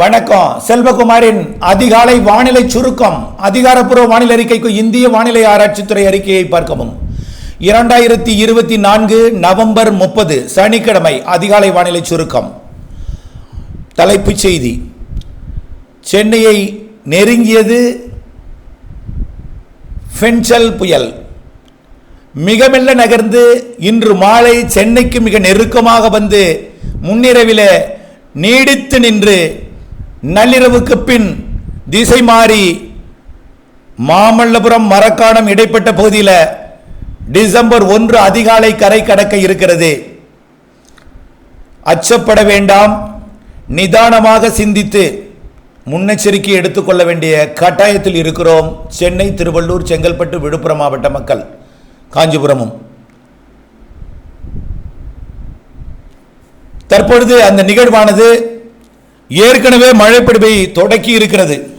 வணக்கம். செல்வகுமாரின் அதிகாலை வானிலை சுருக்கம். அதிகாரப்பூர்வ வானிலை அறிக்கைக்கு இந்திய வானிலை ஆராய்ச்சித்துறை அறிக்கையை பார்க்கவும். இரண்டாயிரத்தி இருபத்தி நான்கு நவம்பர் முப்பது சனிக்கிழமை அதிகாலை வானிலை சுருக்கம். தலைப்புச் செய்தி. சென்னையை நெருங்கியது ஃபென்சல் புயல். மிக மெல்ல நகர்ந்து இன்று மாலை சென்னைக்கு மிக நெருக்கமாக வந்து முன்னிரவில் நீடித்து நின்று நள்ளிரவுக்கு பின் திசை மாறி மாமல்லபுரம் மரக்காணம் இடைப்பட்ட பகுதியில் டிசம்பர் ஒன்று அதிகாலை கரை கடக்க இருக்கிறது. அச்சப்பட வேண்டாம். நிதானமாக சிந்தித்து முன்னெச்சரிக்கை எடுத்துக்கொள்ள வேண்டிய கட்டாயத்தில் இருக்கிறோம். சென்னை திருவள்ளூர் செங்கல்பட்டு விழுப்புரம் மாவட்ட மக்கள். காஞ்சிபுரமும். தற்பொழுது அந்த நிகழ்வானது ஏற்கனவே மழைப்பிடிவை தொடக்கி இருக்கிறது.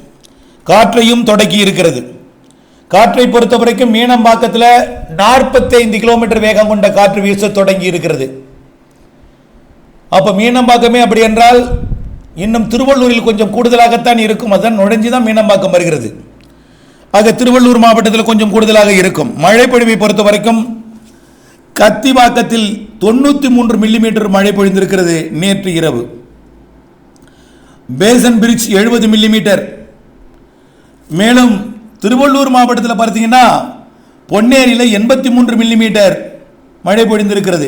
காற்றையும் தொடக்கி இருக்கிறது. காற்றை பொறுத்த வரைக்கும் மீனம்பாக்கத்தில் நாற்பத்தைந்து கிலோமீட்டர் வேகம் கொண்ட காற்று வீச தொடங்கி இருக்கிறது. அப்போ மீனம்பாக்கமே அப்படி என்றால் இன்னும் திருவள்ளூரில் கொஞ்சம் கூடுதலாகத்தான் இருக்கும். அதன் நுழைஞ்சு தான் மீனம்பாக்கம் வருகிறது. ஆக திருவள்ளூர் மாவட்டத்தில் கொஞ்சம் கூடுதலாக இருக்கும். மழைப்பொழிவை பொறுத்த வரைக்கும் கத்திவாக்கத்தில் தொண்ணூற்றி மூன்று மில்லிமீட்டர் மழை பொழிந்திருக்கிறது நேற்று இரவு. பேசன் பிரிட்ஜ் எழுபது மில்லிமீட்டர் மேலும் திருவள்ளூர் மாவட்டத்தில் பார்த்தீங்கன்னா பொன்னேரியில் எண்பத்தி மூன்று மில்லிமீட்டர் மழை பொழிந்திருக்கிறது.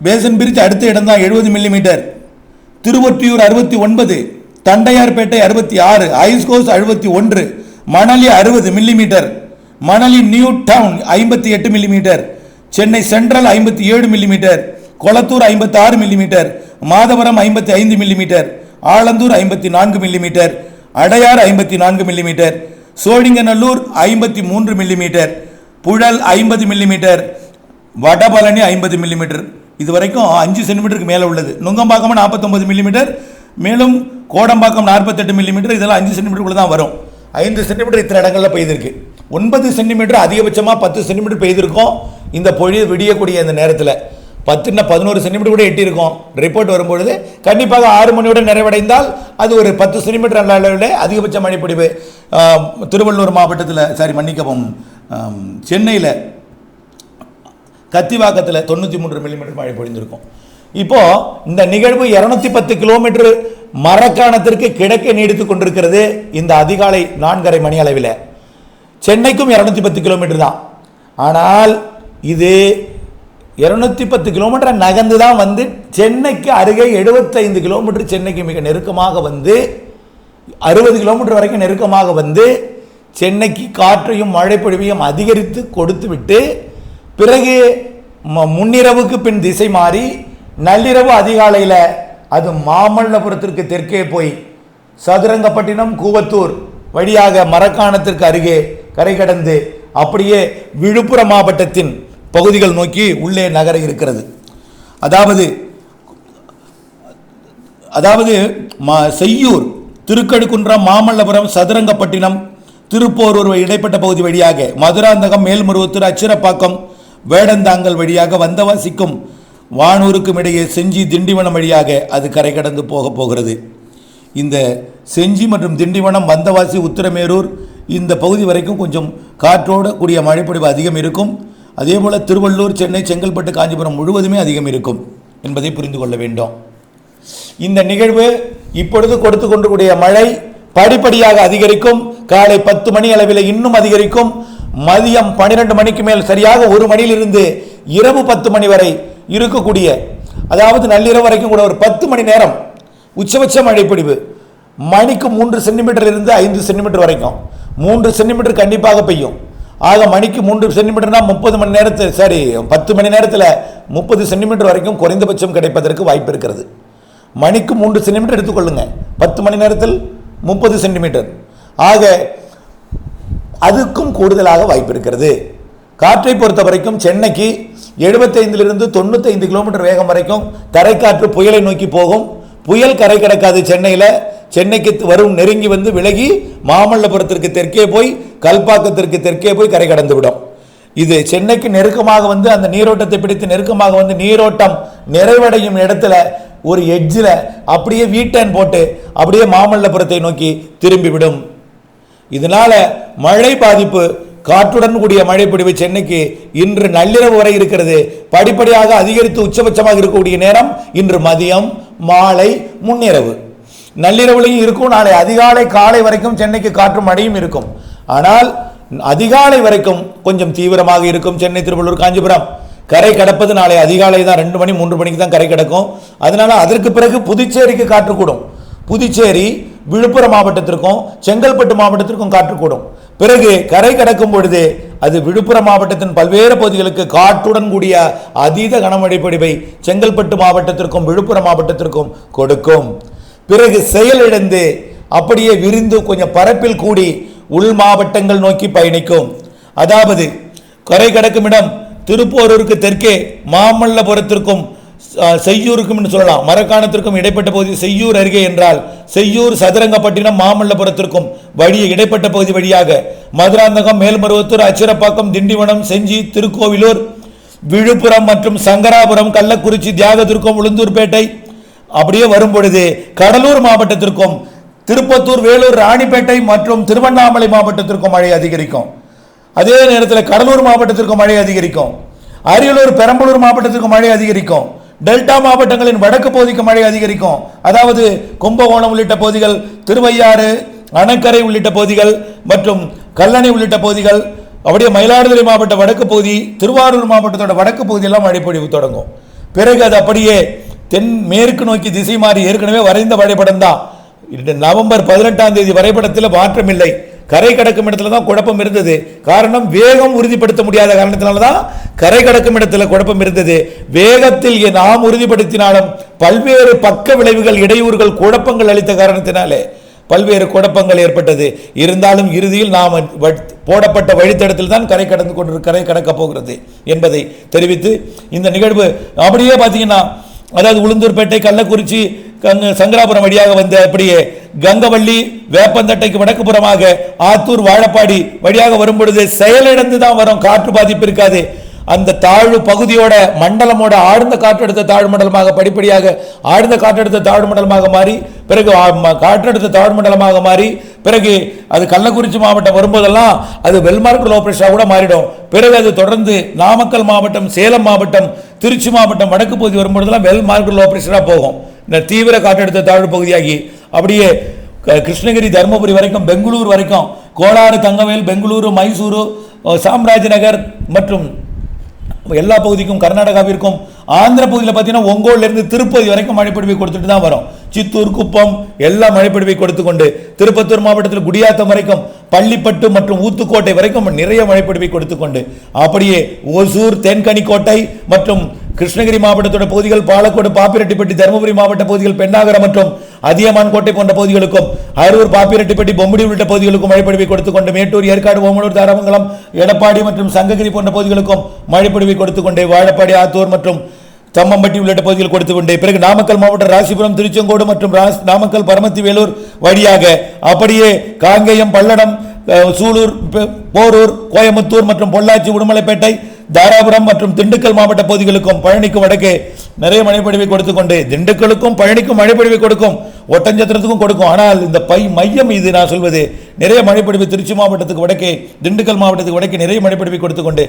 பேசன் பிரிட்ஜ் அடுத்த இடம்தான் எழுபது மில்லிமீட்டர் திருவொற்றியூர் அறுபத்தி ஒன்பது தண்டையார்பேட்டை அறுபத்தி ஆறு ஐஸ்கோஸ் அறுபத்தி ஒன்று மணலி அறுபது மில்லிமீட்டர் மணலி நியூ டவுன் ஐம்பத்தி எட்டு மில்லிமீட்டர் சென்னை சென்ட்ரல் ஐம்பத்தி ஏழு மில்லிமீட்டர் கொளத்தூர் ஐம்பத்தி ஆறு மில்லிமீட்டர் மாதவரம் ஐம்பத்தி ஐந்து மில்லிமீட்டர் ஆலந்தூர் ஐம்பத்தி நான்கு மில்லிமீட்டர் அடையார் ஐம்பத்தி நான்கு மில்லிமீட்டர் சோழிங்கநல்லூர் ஐம்பத்தி மூன்று மில்லிமீட்டர் புழல் ஐம்பது மில்லிமீட்டர் வடபழனி ஐம்பது மில்லிமீட்டர் இது வரைக்கும் அஞ்சு சென்டிமீட்டருக்கு மேலே உள்ளது. நுங்கம்பாக்கம் நாற்பத்தொம்பது மில்லிமீட்டர் மேலும் கோடம்பாக்கம் நாற்பத்தெட்டு மில்லிமீட்டர் இதெல்லாம் அஞ்சு சென்டிமீட்டருக்குள்ளே தான் வரும். ஐந்து சென்டிமீட்டர் இத்தனை இடங்களில் பெய்திருக்கு. ஒன்பது சென்டிமீட்டர் அதிகபட்சமாக பத்து சென்டிமீட்டர் பெய்திருக்கும். இந்த பொழிவு விடியக்கூடிய இந்த நேரத்தில். பத்துன்னா பதினோரு சென்டிமீட்டர் கூட எட்டியிருக்கும். ரிப்போர்ட் வரும்பொழுது கண்டிப்பாக ஆறு மணியோட நிறைவடைந்தால் அது ஒரு பத்து சென்டிமீட்டர் அளவில் அதிகபட்ச மழைப்பொழிவு திருவள்ளூர் மாவட்டத்தில் சாரி மன்னிக்கவும் சென்னையில் கத்திவாக்கத்தில் தொண்ணூற்றி மூன்று மில்லிமீட்டர் மழை பொழிந்திருக்கும். இப்போது இந்த நிகழ்வு இரநூத்தி பத்து கிலோமீட்டர் மரக்காணத்திற்கு கிழக்கே நீடித்து கொண்டிருக்கிறது இந்த அதிகாலை நான்கரை மணி அளவில். சென்னைக்கும் இரநூத்தி பத்து கிலோமீட்டர் தான். ஆனால் இது இருநூத்தி பத்து கிலோமீட்டர் நகர்ந்து தான் வந்து சென்னைக்கு அருகே எழுபத்தைந்து கிலோமீட்டர் சென்னைக்கு மிக நெருக்கமாக வந்து அறுபது கிலோமீட்டர் வரைக்கும் நெருக்கமாக வந்து சென்னைக்கு காற்றையும் மழைப்பொழிவையும் அதிகரித்து கொடுத்துவிட்டு பிறகு ம- முன்னிரவுக்கு பின் திசை மாறி நள்ளிரவு அதிகாலையில் அது மாமல்லபுரத்திற்கு தெற்கே போய் சதுரங்கப்பட்டினம் கூவத்தூர் வழியாக மரக்காணத்திற்கு அருகே கரை கடந்து அப்படியே விழுப்புரம் மாவட்டத்தின் பகுதிகள் நோக்கி உள்ளே நகர இருக்கிறது. அதாவது அதாவது மா செய்யூர் திருக்கடுக்குன்றம் மாமல்லபுரம் சதுரங்கப்பட்டினம் திருப்போரூர் இடைப்பட்ட பகுதி வழியாக மதுராந்தகம் மேல்மருவத்தூர் அச்சிரப்பாக்கம் வேடந்தாங்கல் வழியாக வந்தவாசிக்கும் வானூருக்கும் இடையே செஞ்சி திண்டிவனம் வழியாக அது கரை கடந்து போக போகிறது. இந்த செஞ்சி மற்றும் திண்டிவனம் வந்தவாசி உத்திரமேரூர் இந்த பகுதி வரைக்கும் கொஞ்சம் காற்றோடு கூடிய மழைப்பொழிவு அதிகம் இருக்கும். அதே போல் திருவள்ளூர் சென்னை செங்கல்பட்டு காஞ்சிபுரம் முழுவதுமே அதிகம் இருக்கும் என்பதை புரிந்து கொள்ள வேண்டும். இந்த நிகழ்வு இப்பொழுது கொடுத்து கொண்டிருக்கூடிய மழை படிப்படியாக அதிகரிக்கும். காலை பத்து மணி அளவில் இன்னும் அதிகரிக்கும். மதியம் பனிரெண்டு மணிக்கு மேல் சரியாக ஒரு மணியிலிருந்து இரவு பத்து மணி வரை இருக்கக்கூடிய அதாவது நள்ளிரவு வரைக்கும் கூட ஒரு பத்து மணி நேரம் உச்சபட்ச மழைப்பொழிவு. மணிக்கு மூன்று சென்டிமீட்டர் இருந்து ஐந்து சென்டிமீட்டர் வரைக்கும். மூன்று சென்டிமீட்டர் கண்டிப்பாக பெய்யும். ஆக மணிக்கு மூன்று சென்டிமீட்டர்னா முப்பது மணி நேரத்தில் சாரி பத்து மணி நேரத்தில் முப்பது சென்டிமீட்டர் வரைக்கும் குறைந்தபட்சம் கிடைப்பதற்கு வாய்ப்பு இருக்கிறது. மணிக்கு மூன்று சென்டிமீட்டர் எடுத்துக்கொள்ளுங்க. பத்து மணி நேரத்தில் முப்பது சென்டிமீட்டர். ஆக அதுக்கும் கூடுதலாக வாய்ப்பு இருக்கிறது. காற்றை பொறுத்த வரைக்கும் சென்னைக்கு எழுபத்தைந்திலிருந்து தொண்ணூத்தைந்து கிலோமீட்டர் வேகம் வரைக்கும் தரைக்காற்று புயலை நோக்கி போகும். புயல் கரை கிடக்காது சென்னையில். சென்னைக்கு வரும் நெருங்கி வந்து விலகி மாமல்லபுரத்திற்கு தெற்கே போய் கல்பாக்கத்திற்கு தெற்கே போய் கரை கடந்து விடும். இது சென்னைக்கு நெருக்கமாக வந்து அந்த நீரோட்டத்தை பிடித்து நெருக்கமாக வந்து நீரோட்டம் நிறைவடையும் இடத்துல ஒரு எட்ஜில் அப்படியே வீட்டன் போட்டு அப்படியே மாமல்லபுரத்தை நோக்கி திரும்பிவிடும். இதனால மழை பாதிப்பு காற்றுடன் கூடிய மழை பொழிவு சென்னைக்கு இன்று நள்ளிரவு வரை இருக்கிறது. படிப்படியாக அதிகரித்து உச்சபட்சமாக இருக்கக்கூடிய நேரம் இன்று மதியம் மாலை முன்னிரவு. நள்ளிரவுலையும் இருக்கும். நாளை அதிகாலை காலை வரைக்கும் சென்னைக்கு காற்றும் மழையும் இருக்கும். ஆனால் அதிகாலை வரைக்கும் கொஞ்சம் தீவிரமாக இருக்கும் சென்னை திருவள்ளூர் காஞ்சிபுரம். கரை கடப்பது நாளை அதிகாலை தான் ரெண்டு மணி மூன்று மணிக்கு தான் கரை கிடக்கும். அதனால அதற்கு பிறகு புதுச்சேரிக்கு காற்று கூடும். புதுச்சேரி விழுப்புரம் மாவட்டத்திற்கும் செங்கல்பட்டு மாவட்டத்திற்கும் காற்றுக்கூடும் பிறகு கரை கடக்கும் பொழுது அது விழுப்புரம் மாவட்டத்தின் பல்வேறு பகுதிகளுக்கு காற்றுடன் கூடிய அதீத கனமழை பொழிவை செங்கல்பட்டு மாவட்டத்திற்கும் விழுப்புரம் மாவட்டத்திற்கும் கொடுக்கும். பிறகு செயலிழந்து அப்படியே விரிந்து கொஞ்சம் பரப்பில் கூடி உள் மாவட்டங்கள் நோக்கி பயணிக்கும். அதாவது கரை கடக்கும் இடம் திருப்போரூருக்கு தெற்கே மாமல்லபுரத்திற்கும் செய்யூருக்கும் என்று சொல்லலாம். மரக்காணத்திற்கும் இடைப்பட்ட பகுதி செய்யூர் அருகே என்றால் செய்யூர் சதுரங்கப்பட்டினம் மாமல்லபுரத்திற்கும் வழியே இடைப்பட்ட பகுதி வழியாக மதுராந்தகம் மேல்மருவத்தூர் அச்சிரப்பாக்கம் திண்டிவனம் செஞ்சி திருக்கோவிலூர் விழுப்புரம் மற்றும் சங்கராபுரம் கள்ளக்குறிச்சி தியாகத்திற்கும் உளுந்தூர்பேட்டை அப்படியே வரும் பொழுது கடலூர் மாவட்டத்திற்கும் திருப்பத்தூர் வேலூர் ராணிப்பேட்டை மற்றும் திருவண்ணாமலை மாவட்டத்திற்கும் மழை அதிகரிக்கும். அதே நேரத்தில் கடலூர் மாவட்டத்திற்கும் மழை அதிகரிக்கும். அரியலூர் பெரம்பலூர் மாவட்டத்திற்கும் மழை அதிகரிக்கும். டெல்டா மாவட்டங்களின் வடக்கு பகுதிக்கு மழை அதிகரிக்கும். அதாவது கும்பகோணம் உள்ளிட்ட பகுதிகள் திருவையாறு அணக்கரை உள்ளிட்ட பகுதிகள் மற்றும் கல்லணை உள்ளிட்ட பகுதிகள் அப்படியே மயிலாடுதுறை மாவட்ட வடக்கு பகுதி திருவாரூர் மாவட்டத்தோட வடக்கு பகுதியெல்லாம் மழைப்பொழிவு தொடங்கும். பிறகு அது அப்படியே தென் மேற்கு நோக்கி திசை மாறி ஏற்கனவே வரைந்த வரைபடம் தான் நவம்பர் பதினெட்டாம் தேதி வரைபடத்தில் மாற்றம் இல்லை கரை கடக்கும் இடத்துல தான் குழப்பம் இருந்தது. காரணம் வேகம் உறுதிப்படுத்த முடியாத காரணத்தினால தான் கரை கடக்கும் இடத்துல குழப்பம் இருந்தது. வேகத்தில் நாம் உறுதிப்படுத்தினாலும் பல்வேறு பக்க விளைவுகள் இடையூறுகள் குழப்பங்கள் அளித்த காரணத்தினாலே பல்வேறு குழப்பங்கள் ஏற்பட்டது. இருந்தாலும் இறுதியில் நாம் போடப்பட்ட வழித்தடத்தில் தான் கரை கடந்து கொண்டு கரை கடக்கப் போகிறது என்பதை தெரிவித்து இந்த நிகழ்வு அப்படியே பார்த்தீங்கன்னா அதாவது உளுந்தூர்பேட்டை கள்ளக்குறிச்சி சங்கராபுரம் வழியாக வந்த அப்படியே கங்கவள்ளி வேப்பந்தட்டைக்கு வடக்கு புறமாக ஆத்தூர் வாழப்பாடி வழியாக வரும் பொழுது செயலிழந்து தான் வரும். காற்று பாதிப்பு இருக்காது. அந்த தாழ்வு பகுதியோட மண்டலமோட ஆழ்ந்த காற்றழுத்த தாழ்வு மண்டலமாக படிப்படியாக ஆழ்ந்த காற்றழுத்த தாழ்வு மண்டலமாக மாறி பிறகு காற்றெடுத்த காற்றழுத்த தாழ்வு மண்டலமாக மாறி பிறகு அது கள்ளக்குறிச்சி மாவட்டம் வரும்போதெல்லாம் அது வெல்மார்க் லோ கூட மாறிடும். பிறகு அது தொடர்ந்து நாமக்கல் மாவட்டம் சேலம் மாவட்டம் திருச்சி மாவட்டம் வடக்கு பகுதி வரும்பொழுதெல்லாம் வெல்மார்க் லோ போகும். இந்த தீவிர காற்றழுத்த தாழ்வு பகுதியாகி அப்படியே க- கிருஷ்ணகிரி தருமபுரி வரைக்கும் பெங்களூர் வரைக்கும் கோலாறு தங்கவேல் பெங்களூரு மைசூரு சாம்ராஜ்நகர் மற்றும் எல்லா பகுதிக்கும் கர்நாடகாவிற்கும் ஆந்திர பகுதியில் பார்த்தீங்கன்னா ஒங்கோல்லேருந்து திருப்பதி வரைக்கும் மழைப்பிடிவை கொடுத்துட்டு தான் வரும். சித்தூர் குப்பம் எல்லா மழைப்பிடிவை கொடுத்து கொண்டு திருப்பத்தூர் மாவட்டத்தில் குடியாத்தம் வரைக்கும் பள்ளிப்பட்டு மற்றும் ஊத்துக்கோட்டை வரைக்கும் நிறைய மழைப்பிடிவை கொடுத்து கொண்டு அப்படியே ஓசூர் தென்கனிக்கோட்டை மற்றும் கிருஷ்ணகிரி மாவட்டத்தோட பகுதிகள் பாலக்கோடு பாப்பிரெட்டிப்பட்டி தருமபுரி மாவட்ட பகுதிகள் பெண்ணாகரம் மற்றும் அதியமான் கோட்டை போன்ற பகுதிகளுக்கும் அரூர் பாப்பிரெட்டிப்பட்டி பொம்படி உள்ளிட்ட பகுதிகளுக்கும் மழைப்பொழிவை கொடுத்து கொண்டு மேட்டூர் ஏற்காடு ஓமலூர் தாராமங்கலம் எடப்பாடி மற்றும் சங்ககிரி போன்ற பகுதிகளுக்கும் மழைப்பொழிவை கொடுத்து கொண்டு வாழப்பாடி ஆத்தூர் மற்றும் தம்மம்பட்டி உள்ளிட்ட பகுதிகள் கொடுத்து கொண்டே. பிறகு நாமக்கல் மாவட்டம் ராசிபுரம் திருச்செங்கோடு மற்றும் நாமக்கல் பரமத்தி வேலூர் வழியாக அப்படியே காங்கேயம் பல்லடம் சூலூர் போரூர் கோயம்புத்தூர் மற்றும் பொள்ளாச்சி உடுமலைப்பேட்டை தாராபுரம் மற்றும் திண்டுக்கல் மாவட்ட பகுதிகளுக்கும் பழனிக்கு வடக்கே நிறைய மழைப்பொழிவை கொடுத்து கொண்டு திண்டுக்கலுக்கும் பழனிக்கும் மழைப்பொழிவை கொடுக்கும் ஒட்டஞ்சத்திரத்துக்கும் கொடுக்கும். ஆனால் இந்த பை மையம் இது நான் சொல்வது நிறைய மழைப்பொழிவு திருச்சி மாவட்டத்துக்கு வடக்கே திண்டுக்கல் மாவட்டத்துக்கு வடக்கே நிறைய மழைப்பொழிவை கொடுத்து கொண்டு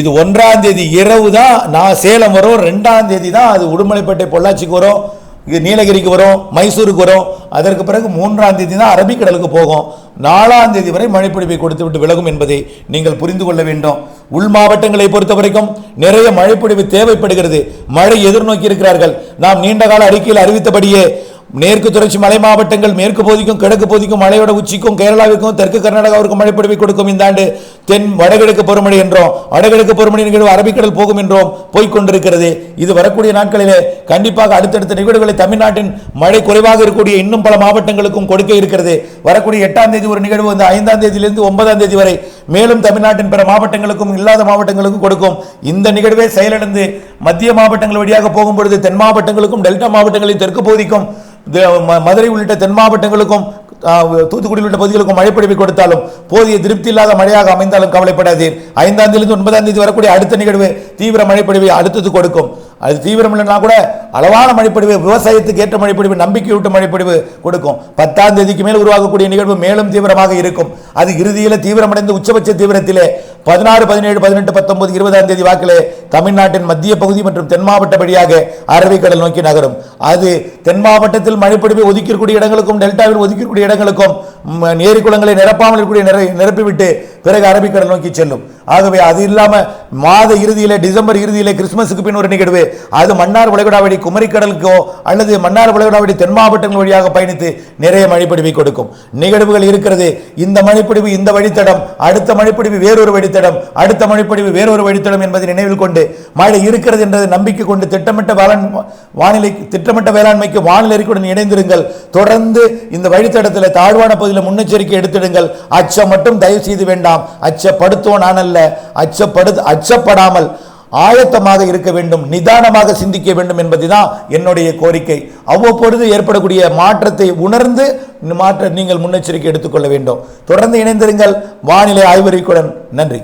இது ஒன்றாம் தேதி இரவு தான் நான் சேலம் வரும் ரெண்டாம் தேதி தான் அது உடுமலைப்பேட்டை பொள்ளாச்சிக்கு வரும் இது நீலகிரிக்கு வரும் மைசூருக்கு வரும். அதற்கு பிறகு மூன்றாம் தேதி தான் அரபிக்கடலுக்கு போகும். நாலாம் தேதி வரை மழைப்பொழிவை கொடுத்துவிட்டு விலகும் என்பதை நீங்கள் புரிந்து கொள்ள வேண்டும். உள் மாவட்டங்களை பொறுத்த வரைக்கும் நிறைய மழைப்பொழிவு தேவைப்படுகிறது. மழை எதிர்நோக்கி இருக்கிறார்கள். நாம் நீண்ட கால அறிக்கையில் அறிவித்தபடியே மேற்கு தொடர்ச்சி மலை மாவட்டங்கள் மேற்கு பகுதிக்கும் கிழக்கு பகுதிக்கும் மலையோட உச்சிக்கும் கேரளாவுக்கும் தெற்கு கர்நாடகாவிற்கும் மழைப்பொழிவை கொடுக்கும் இந்த ஆண்டு தென் வடகிழக்கு பருவமழை என்றோம். வடகிழக்கு பருவமழை நிகழ்வு அரபிக்கடல் போகும் என்றோம். போய்க் கொண்டிருக்கிறது. இது வரக்கூடிய நாட்களிலே கண்டிப்பாக அடுத்தடுத்த நிகழ்வுகளை தமிழ்நாட்டின் மழை குறைவாக இருக்கக்கூடிய இன்னும் பல மாவட்டங்களுக்கும் கொடுக்க இருக்கிறது. வரக்கூடிய எட்டாம் தேதி ஒரு நிகழ்வு வந்து ஐந்தாம் தேதியிலிருந்து ஒன்பதாம் தேதி வரை மேலும் தமிழ்நாட்டின் பிற மாவட்டங்களுக்கும் இல்லாத மாவட்டங்களுக்கும் கொடுக்கும். இந்த நிகழ்வே செயலிழந்து மத்திய மாவட்டங்கள் வழியாக போகும்பொழுது தென் மாவட்டங்களுக்கும் டெல்டா மாவட்டங்களின் தெற்கு பகுதிக்கும் மதுரை உள்ளிட்ட தென் மாவட்டங்களுக்கும் தூத்துக்குடி உள்ளிட்ட உள்ள பகுதிகளுக்கும் மழை கொடுத்தாலும் போதிய திருப்தி இல்லாத மழையாக அமைந்தாலும் கவலைப்படாதீர். ஐந்தாம் தேதி ஒன்பதாம் தேதி வரக்கூடிய அடுத்த நிகழ்வு தீவிர மழைப்பிடிவை அடுத்தது கொடுக்கும். அது தீவிரம் இல்லைன்னா கூட அளவான மழைப்பொழிவு விவசாயத்துக்கு ஏற்ற மழைப்பொழிவு நம்பிக்கையூட்ட மழைப்பொழிவு கொடுக்கும். பத்தாம் தேதிக்கு மேல் உருவாகக்கூடிய நிகழ்வு மேலும் தீவிரமாக இருக்கும். அது இறுதியில் தீவிரமடைந்து உச்சபட்ச தீவிரத்திலே பதினாறு பதினேழு பதினெட்டு பத்தொன்பது இருபதாம் தேதி வாக்கிலே தமிழ்நாட்டின் மத்திய பகுதி மற்றும் தென் மாவட்ட வழியாக அரபிக்கடல் நோக்கி நகரும். அது தென் மாவட்டத்தில் மழைப்பொழிவை ஒதுக்கக்கூடிய இடங்களுக்கும் டெல்டாவில் ஒதுக்கக்கூடிய இடங்களுக்கும் ம், ஏரி குளங்களை நிரப்பாமல் இருக்கக்கூடிய நிரப்பிவிட்டு பிறகு அரபிக்கடல் நோக்கி செல்லும். ஆகவே அது இல்லாம மாத இறுதியிலே டிசம்பர் இறுதியிலே கிறிஸ்துமஸுக்கு பின் ஒரு நிகழ்வு. அது மன்னார் வளைகுடாவடி குமரிக்கடலுக்கோ அல்லது மன்னார் வளைகுடாவடி தென் மாவட்டங்கள் வழியாக பயணித்து நிறைய மழைப்பிடிவை கொடுக்கும். நிகழ்வுகள் இருக்கிறது. இந்த மழைப்பிடிவு இந்த வழித்தடம் அடுத்த மழைப்பிடிவு வேறொரு வழித்தடம் அடுத்த மழைப்பிடிவு வேறொரு வழித்தடம் என்பதை நினைவில் கொண்டு மழை இருக்கிறது என்றதை நம்பிக்கை கொண்டு திட்டமிட்ட வேளாண் வானிலை திட்டமிட்ட வேளாண்மைக்கு வானிலை அறிக்கையுடன் இணைந்திருங்கள். தொடர்ந்து இந்த வழித்தடத்தில் தாழ்வான பகுதியில் முன்னெச்சரிக்கை எடுத்திடுங்கள். அச்சம் மட்டும் தயவு செய்து வேண்டாம். அச்சப்படுத்துவோம் நான் அல்ல அச்சப்படு அச்சப்படாமல் ஆயத்தமாக இருக்க வேண்டும். நிதானமாக சிந்திக்க வேண்டும் என்பதுதான் என்னுடைய கோரிக்கை. அவ்வப்பொழுது ஏற்படக்கூடிய மாற்றத்தை உணர்ந்து மாற்ற நீங்கள் முன்னெச்சரிக்கை எடுத்துக்கொள்ள வேண்டும். தொடர்ந்து இணைந்திருங்கள். வானிலை ஆய்வறிக்குடன் நன்றி.